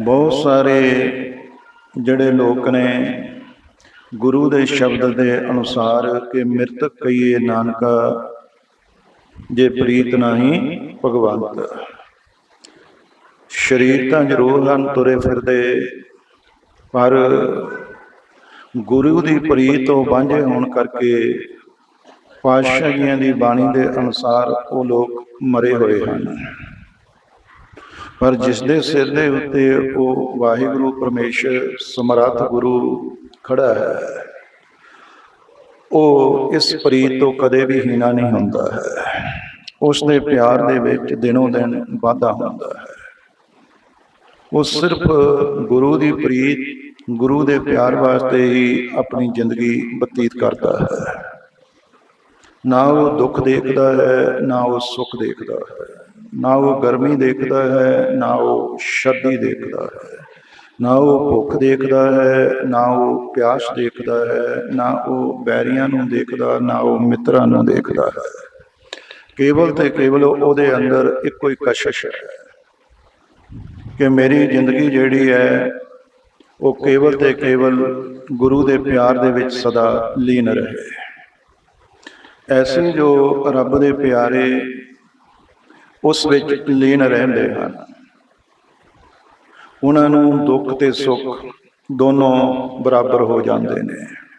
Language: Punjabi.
ਬਹੁਤ ਸਾਰੇ ਜਿਹੜੇ ਲੋਕ ਨੇ ਗੁਰੂ ਦੇ ਸ਼ਬਦ ਦੇ ਅਨੁਸਾਰ ਕਿ ਮਿਰਤਕ ਕਈਏ ਨਾਨਕਾ, ਜੇ ਪ੍ਰੀਤ ਨਹੀਂ ਭਗਵੰਤ। ਸ਼ਰੀਰ ਤਾਂ ਜ਼ਰੂਰ ਹਨ ਤੁਰੇ ਫਿਰਦੇ, ਪਰ ਗੁਰੂ ਦੀ ਪ੍ਰੀਤ ਤੋਂ ਵਾਂਝੇ ਹੋਣ ਕਰਕੇ ਪਾਤਸ਼ਾਹ ਜੀਆਂ ਦੀ ਬਾਣੀ ਦੇ ਅਨੁਸਾਰ ਉਹ ਲੋਕ ਮਰੇ ਹੋਏ ਹਨ। ਪਰ ਜਿਸ ਦੇ ਸਿਰ ਦੇ ਉੱਤੇ ਉਹ ਵਾਹਿਗੁਰੂ ਪਰਮੇਸ਼ਰ ਸਮਰੱਥ ਗੁਰੂ ਖੜਾ ਹੈ, ਉਹ ਇਸ ਪ੍ਰੀਤ ਤੋਂ ਕਦੇ ਵੀ ਹੀਣਾ ਨਹੀਂ ਹੁੰਦਾ ਹੈ। ਉਸ ਦੇ ਪਿਆਰ ਦੇ ਵਿੱਚ ਦਿਨੋਂ ਦਿਨ ਵਾਧਾ ਹੁੰਦਾ ਹੈ। ਉਹ ਸਿਰਫ ਗੁਰੂ ਦੀ ਪ੍ਰੀਤ, ਗੁਰੂ ਦੇ ਪਿਆਰ ਵਾਸਤੇ ਹੀ ਆਪਣੀ ਜ਼ਿੰਦਗੀ ਬਤੀਤ ਕਰਦਾ ਹੈ। ਨਾ ਉਹ ਦੁੱਖ ਦੇਖਦਾ ਹੈ, ਨਾ ਉਹ ਸੁੱਖ ਦੇਖਦਾ ਹੈ। ਨਾ ਉਹ ਗਰਮੀ ਦੇਖਦਾ ਹੈ, ਨਾ ਉਹ ਸਰਦੀ ਦੇਖਦਾ ਹੈ। ਨਾ ਉਹ ਭੁੱਖ ਦੇਖਦਾ ਹੈ, ਨਾ ਉਹ ਪਿਆਸ ਦੇਖਦਾ ਹੈ, ਨਾ ਉਹ ਬੈਰੀਆਂ ਨੂੰ ਦੇਖਦਾ, ਨਾ ਉਹ ਮਿੱਤਰਾਂ ਨੂੰ ਦੇਖਦਾ ਹੈ। ਕੇਵਲ ਤੇ ਕੇਵਲ ਉਹਦੇ ਅੰਦਰ ਇੱਕੋ ਹੀ ਕਸ਼ਿਸ਼ ਹੈ ਕਿ ਮੇਰੀ ਜ਼ਿੰਦਗੀ ਜਿਹੜੀ ਹੈ, ਉਹ ਕੇਵਲ ਤੇ ਕੇਵਲ ਗੁਰੂ ਦੇ ਪਿਆਰ ਦੇ ਵਿੱਚ ਸਦਾ ਲੀਨ ਰਹੇ। ਐਸੇ ਜੋ ਰੱਬ ਦੇ ਪਿਆਰੇ ਉਸ ਵਿੱਚ ਲੀਨ ਰਹਿੰਦੇ ਹਨ। ਉਹਨਾਂ ਨੂੰ ਦੁੱਖ ਤੇ ਸੁੱਖ ਦੋਨੋਂ ਬਰਾਬਰ ਹੋ ਜਾਂਦੇ ਨੇ।